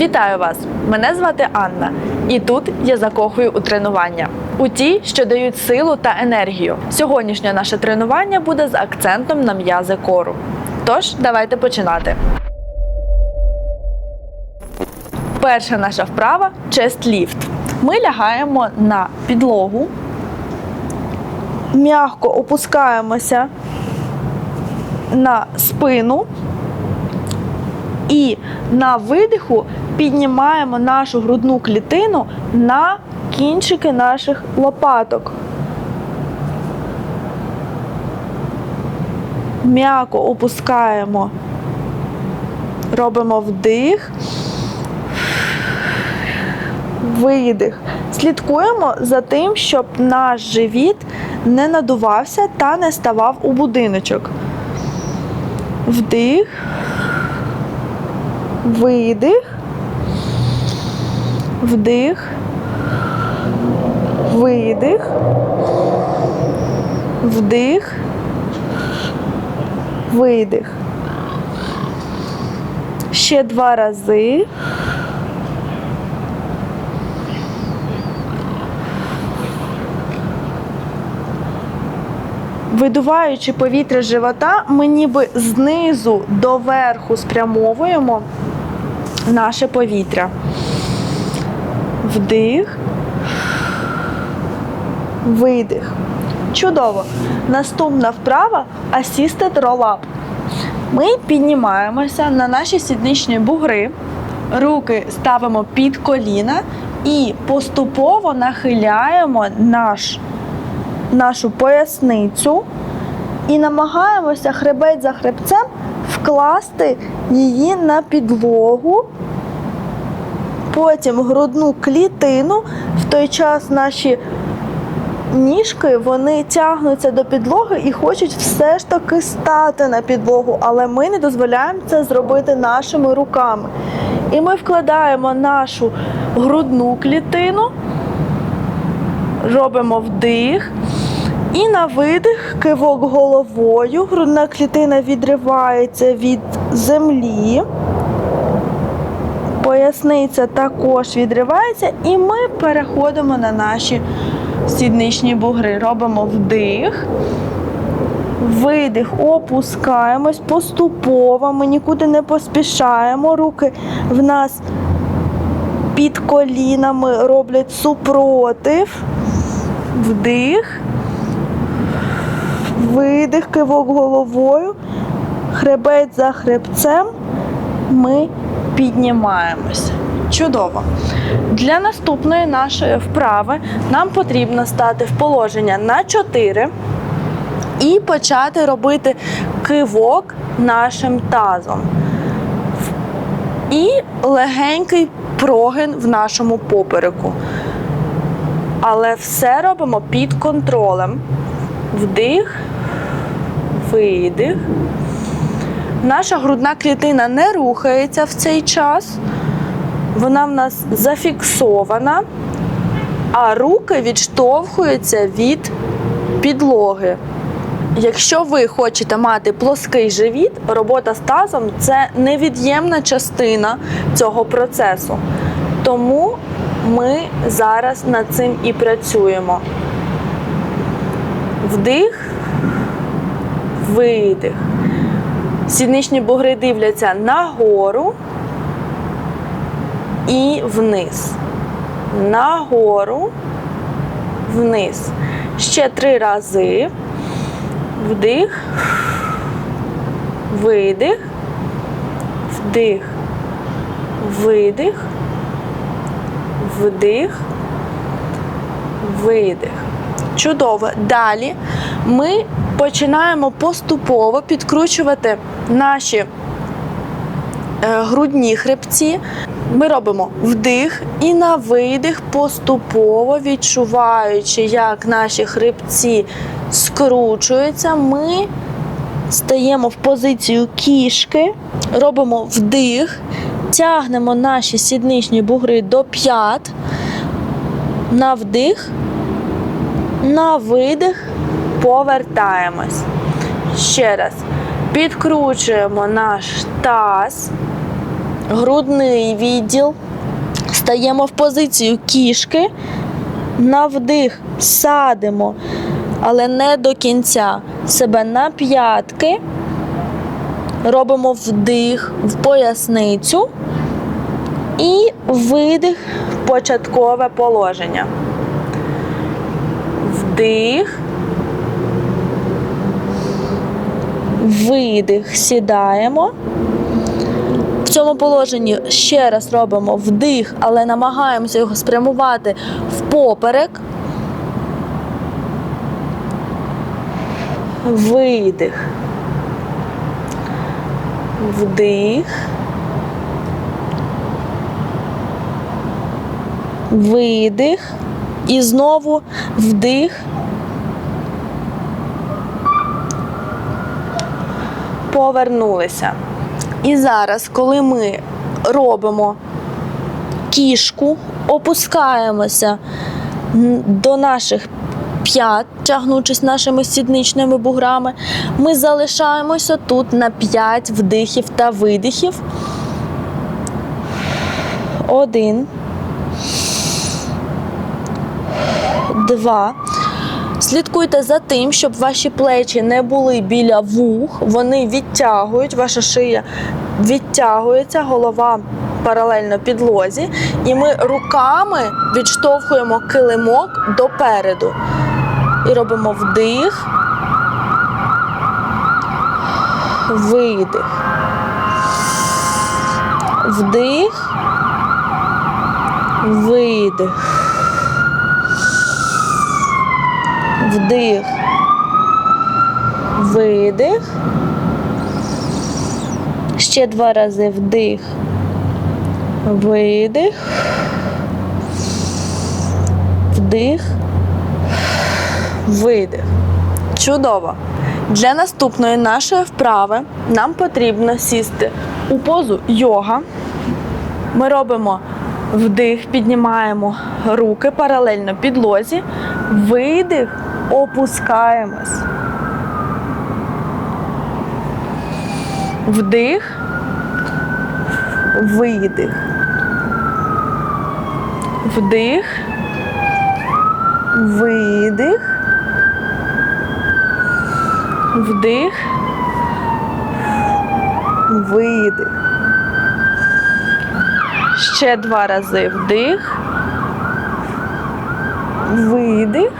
Вітаю вас! Мене звати Анна, і тут я закохую у тренування. У ті, що дають силу та енергію. Сьогоднішнє наше тренування буде з акцентом на м'язи кору. Тож, давайте починати. Перша наша вправа чест-ліфт. Ми лягаємо на підлогу, м'яко опускаємося на спину і на видиху піднімаємо нашу грудну клітину на кінчики наших лопаток. М'яко опускаємо, робимо вдих, видих. Слідкуємо за тим, щоб наш живіт не надувався та не ставав у будиночок. Вдих, видих, вдих, видих, вдих, видих. Ще два рази. Видуваючи повітря живота, ми ніби знизу до верху спрямовуємо наше повітря. Вдих, видих. Чудово. Наступна вправа Assisted Roll-Up. Ми піднімаємося на наші сідничні бугри, руки ставимо під коліна і поступово нахиляємо наш, нашу поясницю і намагаємося хребець за хребцем вкласти її на підлогу, потім грудну клітину. В той час наші ніжки вони тягнуться до підлоги і хочуть все ж таки стати на підлогу, але ми не дозволяємо це зробити нашими руками. І ми вкладаємо нашу грудну клітину, робимо вдих. І на видих кивок головою. Грудна клітина відривається від землі. Поясниця також відривається, і ми переходимо на наші сідничні бугри. Робимо вдих, видих, опускаємось поступово, ми нікуди не поспішаємо. Руки в нас під колінами роблять супротив. Вдих. Видих, кивок головою, хребець за хребцем ми піднімаємося. Чудово. Для наступної нашої вправи нам потрібно стати в положення на 4 і почати робити кивок нашим тазом. І легенький прогин в нашому попереку. Але все робимо під контролем. Вдих, видих. Наша грудна клітина не рухається в цей час. Вона в нас зафіксована, а руки відштовхуються від підлоги. Якщо ви хочете мати плоский живіт, робота з тазом це невід'ємна частина цього процесу. Тому ми зараз над цим і працюємо. Вдих, видих. Сідничні бугри дивляться нагору і вниз. Нагору, вниз. Ще три рази. Вдих, видих, вдих, видих, вдих, видих. Чудово. Далі ми починаємо поступово підкручувати наші е, грудні хребці. Ми робимо вдих і на видих, поступово відчуваючи, як наші хребці скручуються, ми стаємо в позицію кішки, робимо вдих, тягнемо наші сідничні бугри до п'ят, на вдих, на видих повертаємось. Ще раз. Підкручуємо наш таз, грудний відділ. Стаємо в позицію кішки. На вдих садимо, але не до кінця. Себе на п'ятки. Робимо вдих в поясницю і видих в початкове положення. Вдих. Видих, сідаємо. В цьому положенні ще раз робимо вдих, але намагаємося його спрямувати впоперек. Видих. Вдих. Видих. І знову вдих. Повернулися. І зараз, коли ми робимо кішку, опускаємося до наших п'ят, тягнучись нашими сідничними буграми, ми залишаємося тут на 5 вдихів та видихів. Один. Два. Слідкуйте за тим, щоб ваші плечі не були біля вух, вони відтягують, ваша шия відтягується, голова паралельно підлозі, і ми руками відштовхуємо килимок допереду. І робимо вдих, видих. Вдих, видих. Вдих. Видих. Ще два рази вдих. Видих. Вдих. Видих. Чудово. Для наступної нашої вправи нам потрібно сісти у позу йога. Ми робимо вдих, піднімаємо руки паралельно підлозі, видих, опускаємось. Вдих, видих. Вдих, видих. Вдих, видих. Ще два рази вдих, видих,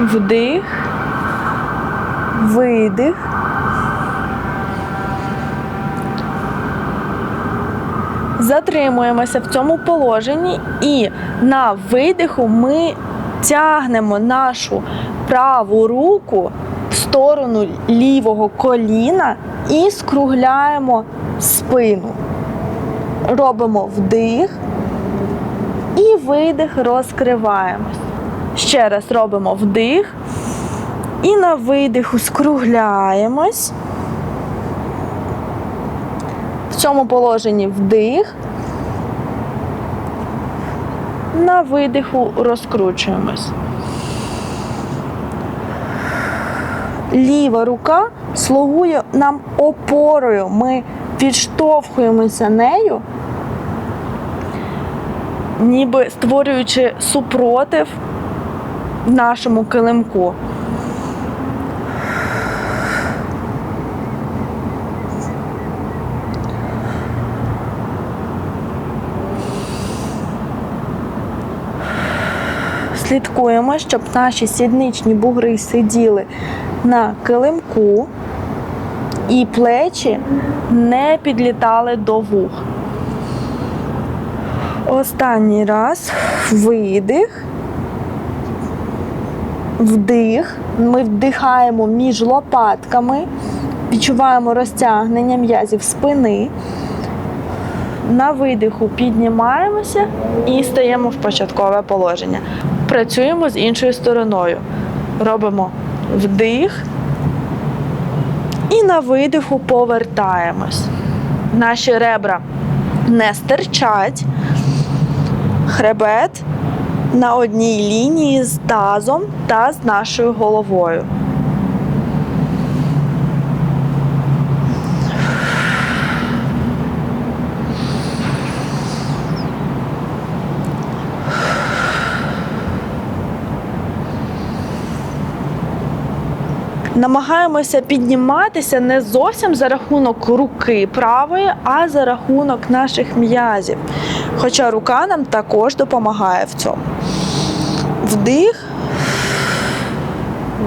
вдих, видих. Затримуємося в цьому положенні і на видиху ми тягнемо нашу праву руку в сторону лівого коліна і скругляємо спину. Робимо вдих і видих, розкриваємось. Ще раз робимо вдих. І на видиху скругляємось. В цьому положенні вдих. На видиху розкручуємось. Ліва рука слугує нам опорою. Ми відштовхуємося нею, ніби створюючи супротив нашому килимку. Слідкуємо, щоб наші сідничні бугри сиділи на килимку і плечі не підлітали до вух. Останній раз видих, вдих. Ми вдихаємо між лопатками, відчуваємо розтягнення м'язів спини. На видиху піднімаємося і стаємо в початкове положення. Працюємо з іншою стороною. Робимо вдих і на видиху повертаємось. Наші ребра не стирчать. Хребет на одній лінії з тазом та з нашою головою. Намагаємося підніматися не зовсім за рахунок руки правої, а за рахунок наших м'язів. Хоча рука нам також допомагає в цьому. Вдих,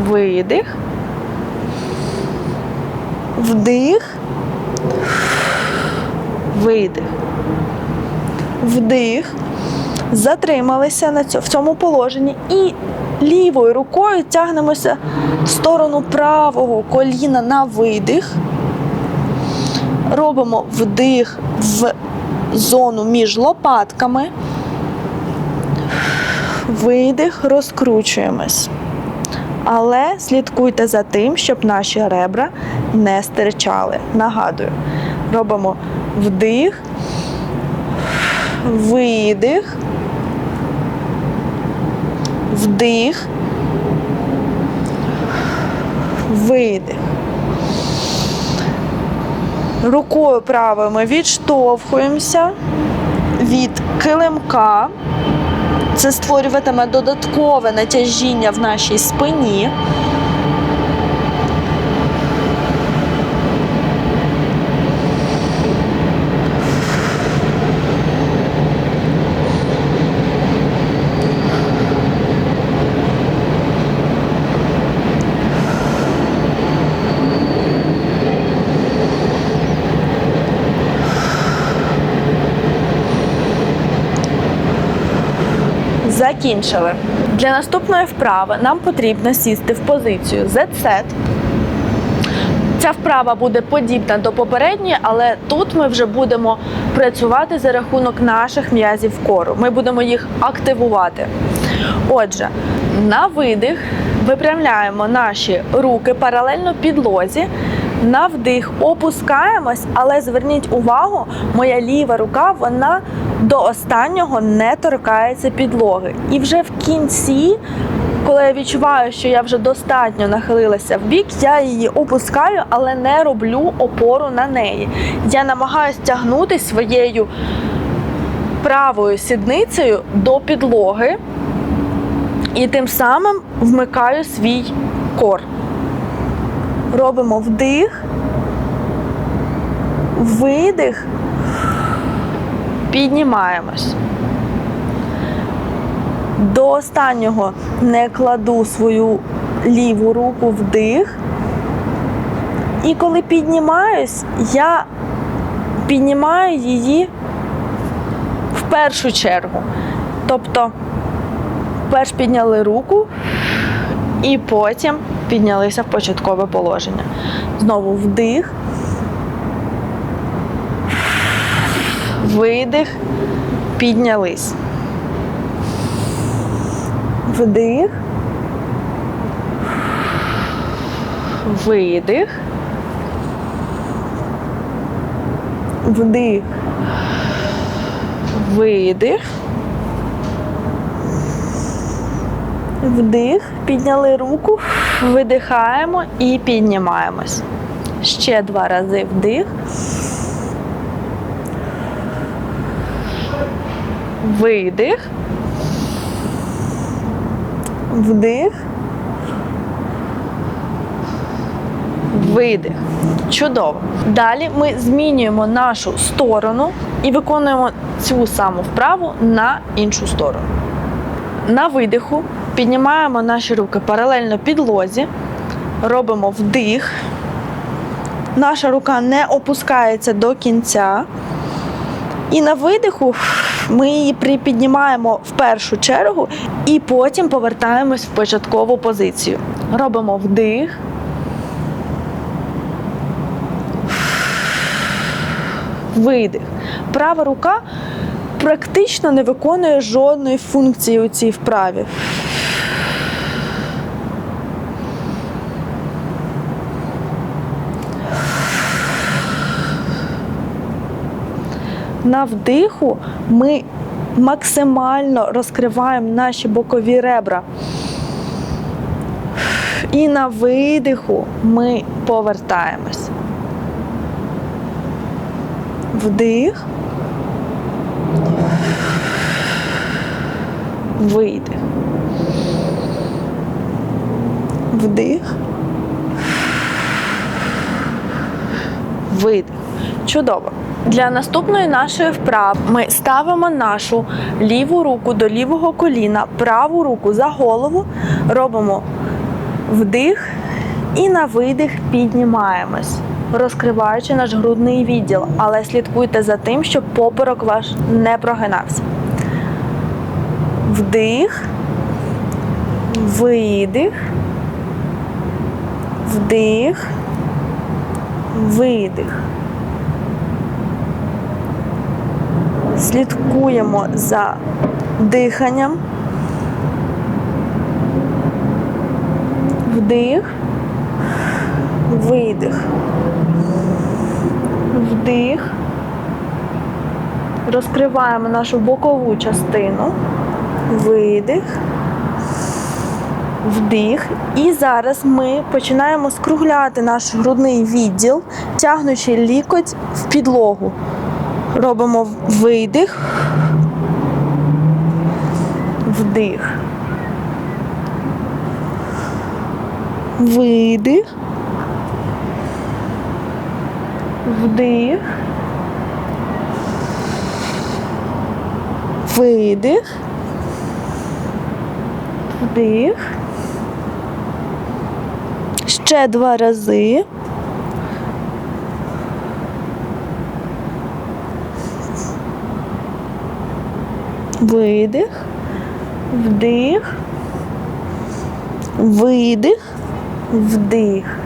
видих, вдих, видих, вдих. Затрималися на цьому, в цьому положенні і лівою рукою тягнемося в сторону правого коліна на видих. Робимо вдих в зону між лопатками. Видих, розкручуємось. Але слідкуйте за тим, щоб наші ребра не стирчали. Нагадую, робимо вдих, видих, вдих, видих. Рукою правою ми відштовхуємося від килимка. Це створюватиме додаткове натяжіння в нашій спині. Закінчили. Для наступної вправи нам потрібно сісти в позицію Z-set. Ця вправа буде подібна до попередньої, але тут ми вже будемо працювати за рахунок наших м'язів кору. Ми будемо їх активувати. Отже, на видих випрямляємо наші руки паралельно підлозі. На вдих опускаємось, але зверніть увагу, моя ліва рука вона до останнього не торкається підлоги. І вже в кінці, коли я відчуваю, що я вже достатньо нахилилася в бік, я її опускаю, але не роблю опору на неї. Я намагаюся тягнути своєю правою сідницею до підлоги і тим самим вмикаю свій кор. Робимо вдих, видих, піднімаємось. До останнього не кладу свою ліву руку вдих. І коли піднімаюсь, я піднімаю її в першу чергу. Тобто, перш підняли руку, і потім піднялися в початкове положення. Знову вдих, видих, піднялись. Вдих, видих, вдих, видих. Вдих, підняли руку, видихаємо і піднімаємось. Ще два рази вдих. Видих. Вдих. Видих. Чудово. Далі ми змінюємо нашу сторону і виконуємо цю саму вправу на іншу сторону. На видиху піднімаємо наші руки паралельно підлозі, робимо вдих. Наша рука не опускається до кінця. І на видиху ми її припіднімаємо в першу чергу і потім повертаємось в початкову позицію. Робимо вдих. Видих. Права рука практично не виконує жодної функції у цій вправі. на вдиху ми максимально розкриваємо наші бокові ребра. І на видиху ми повертаємось. Вдих. Видих. Вдих. Видих. Чудово. Для наступної нашої вправи ми ставимо нашу ліву руку до лівого коліна, праву руку за голову, робимо вдих і на видих піднімаємось, розкриваючи наш грудний відділ, але слідкуйте за тим, щоб поперек ваш не прогинався. Вдих, видих, вдих, видих. Слідкуємо за диханням. Вдих, видих. Вдих. Розкриваємо нашу бокову частину. Видих. Вдих. І зараз ми починаємо скругляти наш грудний відділ, тягнучи лікоть в підлогу. Робимо видих, вдих. Видих. Вдих. Видих. Вдих. Ще два рази. Видих. Вдих. Видих. Вдих.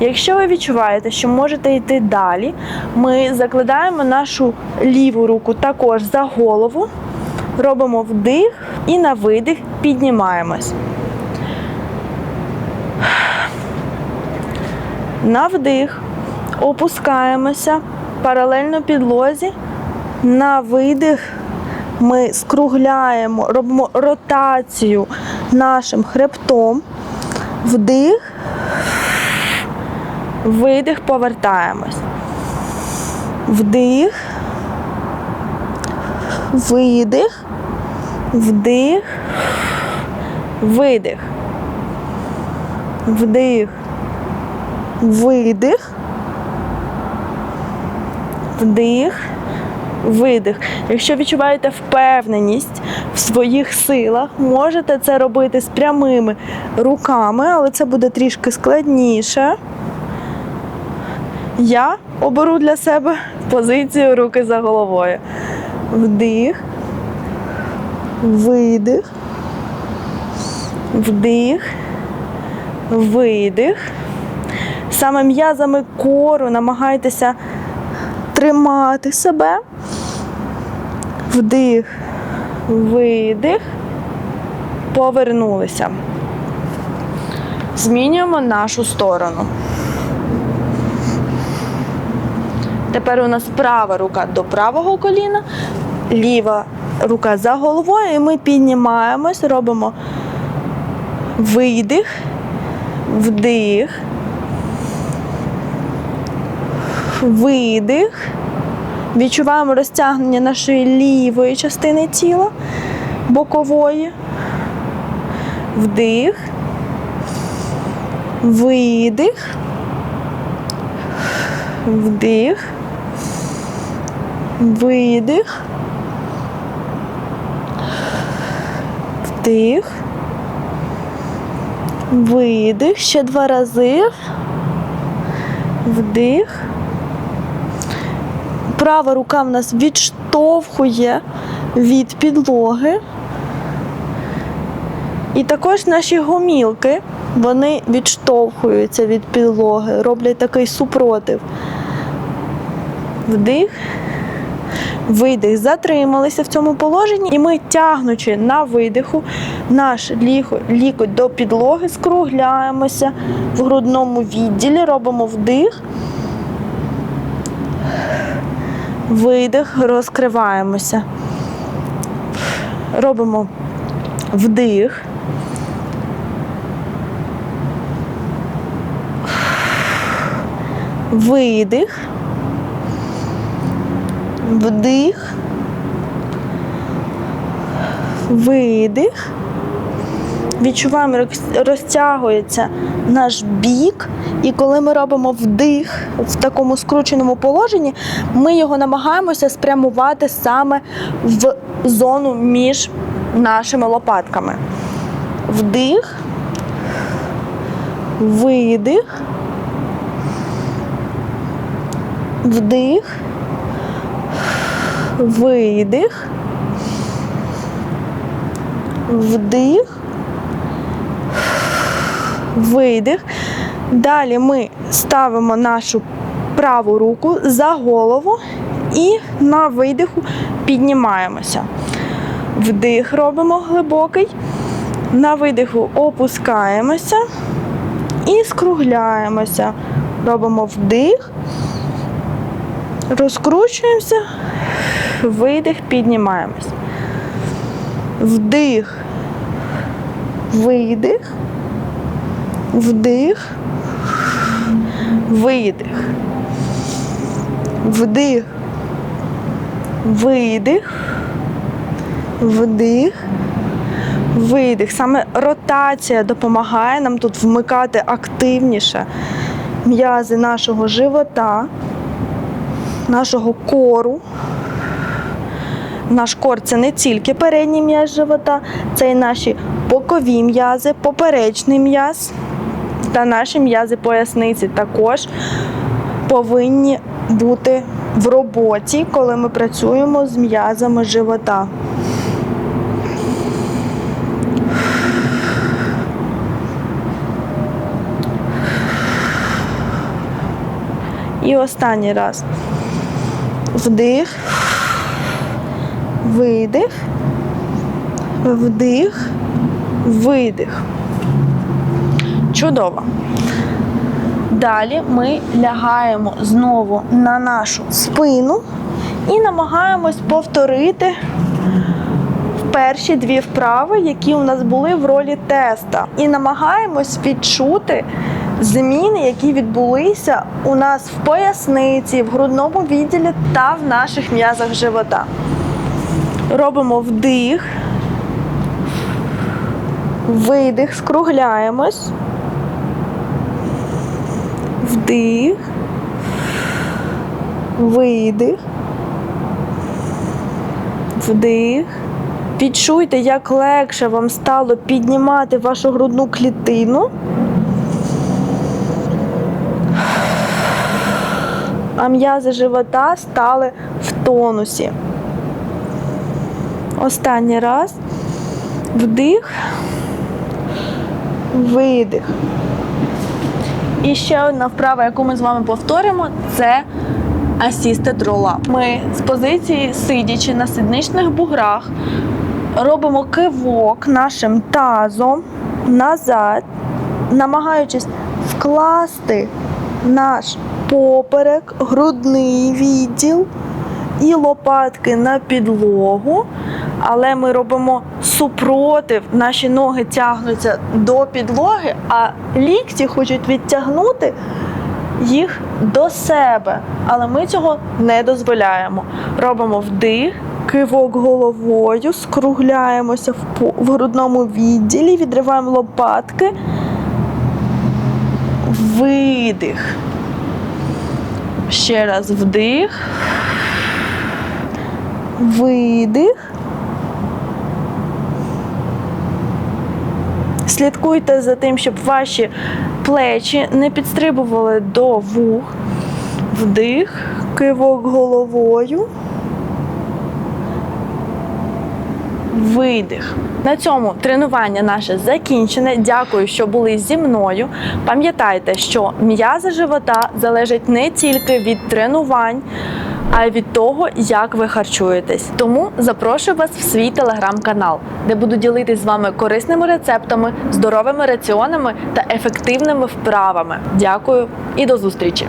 Якщо ви відчуваєте, що можете йти далі, ми закладаємо нашу ліву руку також за голову, робимо вдих і на видих піднімаємось. На вдих опускаємося паралельно підлозі. На видих ми скругляємо, робимо ротацію нашим хребтом. Вдих, видих, повертаємось. Вдих, видих, вдих, видих. Вдих, видих, вдих, видих. Якщо відчуваєте впевненість в своїх силах, можете це робити з прямими руками, але це буде трішки складніше. Я оберу для себе позицію руки за головою. Вдих, видих, вдих, видих. Саме м'язами кору намагайтеся тримати себе. Вдих, видих, повернулися. Змінюємо нашу сторону. Тепер у нас права рука до правого коліна, ліва рука за головою, і ми піднімаємось, робимо видих, вдих, видих. Відчуваємо розтягнення нашої лівої частини тіла, бокової. Вдих, видих, вдих, видих, вдих, видих. Ще два рази. Вдих. Права рука в нас відштовхує від підлоги. І також наші гомілки, вони відштовхуються від підлоги, роблять такий супротив. Вдих, видих, затрималися в цьому положенні, і ми, тягнучи на видиху, наш лікоть до підлоги, скругляємося в грудному відділі, робимо вдих. Видих, розкриваємося. Робимо вдих. Видих. Вдих. Видих. Відчуваємо, розтягується наш бік, і коли ми робимо вдих в такому скрученому положенні, ми його намагаємося спрямувати саме в зону між нашими лопатками. Вдих, видих, вдих, видих, вдих, видих. Далі ми ставимо нашу праву руку за голову і на видиху піднімаємося. Вдих робимо глибокий. На видиху опускаємося і скругляємося. Робимо вдих, розкручуємося, видих, піднімаємося. Вдих, видих, вдих, видих, вдих, видих, вдих, видих. Саме ротація допомагає нам тут вмикати активніше м'язи нашого живота, нашого кору. Наш кор це не тільки передній м'яз живота, це і наші бокові м'язи, поперечний м'яз та наші м'язи поясниці також повинні бути в роботі, коли ми працюємо з м'язами живота. І останній раз. Вдих, видих, вдих, видих. Чудово. Далі ми лягаємо знову на нашу спину і намагаємось повторити перші дві вправи, які у нас були в ролі теста. І намагаємось відчути зміни, які відбулися у нас в поясниці, в грудному відділі та в наших м'язах живота. Робимо вдих, видих, скругляємось. Вдих, видих, вдих. Відчуйте, як легше вам стало піднімати вашу грудну клітину. А м'язи живота стали в тонусі. Останній раз. Вдих, видих. І ще одна вправа, яку ми з вами повторимо, це Assisted Roll-Up. Ми з позиції сидячи на сідничних буграх робимо кивок нашим тазом назад, намагаючись вкласти наш поперек, грудний відділ і лопатки на підлогу, але ми робимо супротив, наші ноги тягнуться до підлоги, а лікті хочуть відтягнути їх до себе, але ми цього не дозволяємо. Робимо вдих, кивок головою, скругляємося в, в грудному відділі, відриваємо лопатки, видих. Ще раз вдих, видих. Слідкуйте за тим, щоб ваші плечі не підстрибували до вух. Вдих, кивок головою. Видих. На цьому тренування наше закінчене. Дякую, що були зі мною. Пам'ятайте, що м'язи живота залежать не тільки від тренувань, а й від того, як ви харчуєтесь. Тому запрошую вас в свій телеграм-канал, де буду ділитись з вами корисними рецептами, здоровими раціонами та ефективними вправами. Дякую і до зустрічі!